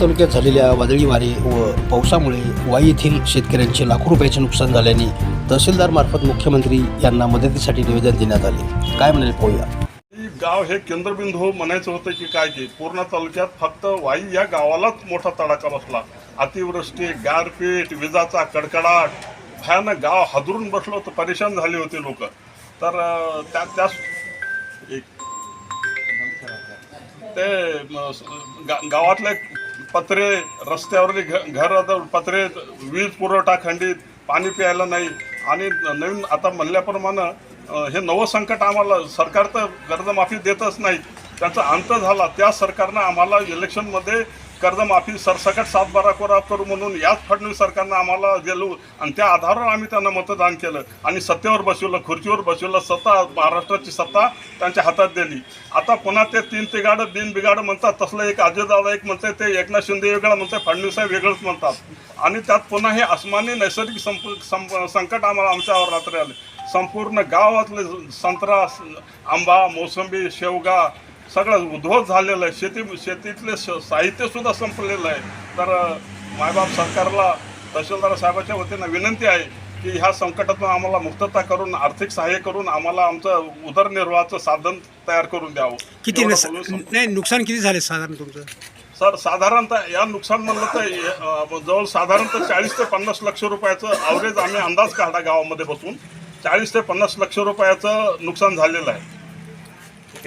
तालुक्यात झालेल्या वादळी वारे व पावसामुळे वाई येथील शेतकऱ्यांचे लाखो रुपयाचे नुकसान झाल्याने तहसीलदारमार्फत मुख्यमंत्री यांना मदतीसाठी निवेदन देण्यात आले. काय म्हणाले पाहूया. गाव हे केंद्रबिंदू हो म्हणायचं होतं की काय की पूर्ण तालुक्यात फक्त वाई या गावालाच मोठा तडाखा बसला. अतिवृष्टी गारपीट विजाचा कडकडाट. भयानक गाव हादरून बसलो होतं परेशान झाले होते लोक. तर अं, त्या त्यास एक ते गावातल्या गा- पत्रे रस्त्यावरली घ घर आता पत्रे वीज पुरवठा खंडित पाणी प्यायला नाही. आणि नवीन आता म्हणल्याप्रमाणे हे नवं संकट आम्हाला सरकार तर कर्जमाफी देतच नाही. त्याचा अंत झाला. त्या सरकारनं आम्हाला इलेक्शनमध्ये कर्जमाफी सरसकट सात बारा कोरा करू म्हणून याच फडणवीस सरकारनं आम्हाला गेलो आणि त्या आधारावर आम्ही त्यांना मतदान केलं आणि सत्तेवर बसवलं खुर्चीवर बसवलं सत्ता महाराष्ट्राची सत्ता त्यांच्या हातात दिली. आता पुन्हा ते तीन तिगाड बिन बिगाड म्हणतात तसलं एक अजयदादा एक म्हणतात ते एकनाथ शिंदे वेगळं म्हणतात फडणवीस साहेब वेगळंच म्हणतात. आणि त्यात पुन्हा हे अस्मानी नैसर्गिक संप सं संकट आम्हाला आमच्यावर रात्री आले संपूर्ण गावातले संत्रा आंबा मोसंबी शेवगा सगळं उद्ध्वस्त झालेलं आहे. शेती शेतीतले साहित्यसुद्धा संपलेलं आहे. तर मायबाप सरकारला तहसीलदार साहेबाच्या वतीनं विनंती आहे की ह्या संकटातून आम्हाला मुक्तता करून आर्थिक सहाय्य करून आम्हाला आमचं उदरनिर्वाहाचं साधन तयार करून द्यावं. किती नाही नुकसान किती झाले साधारण तुमचं? सर साधारणतः या नुकसान म्हणलं तर जवळ साधारणतः चाळीस ते पन्नास लक्ष रुपयाचं ॲव्हरेज आम्ही अंदाज काढला गावामध्ये बसून चाळीस ते पन्नास लक्ष रुपयाचं नुकसान झालेलं आहे.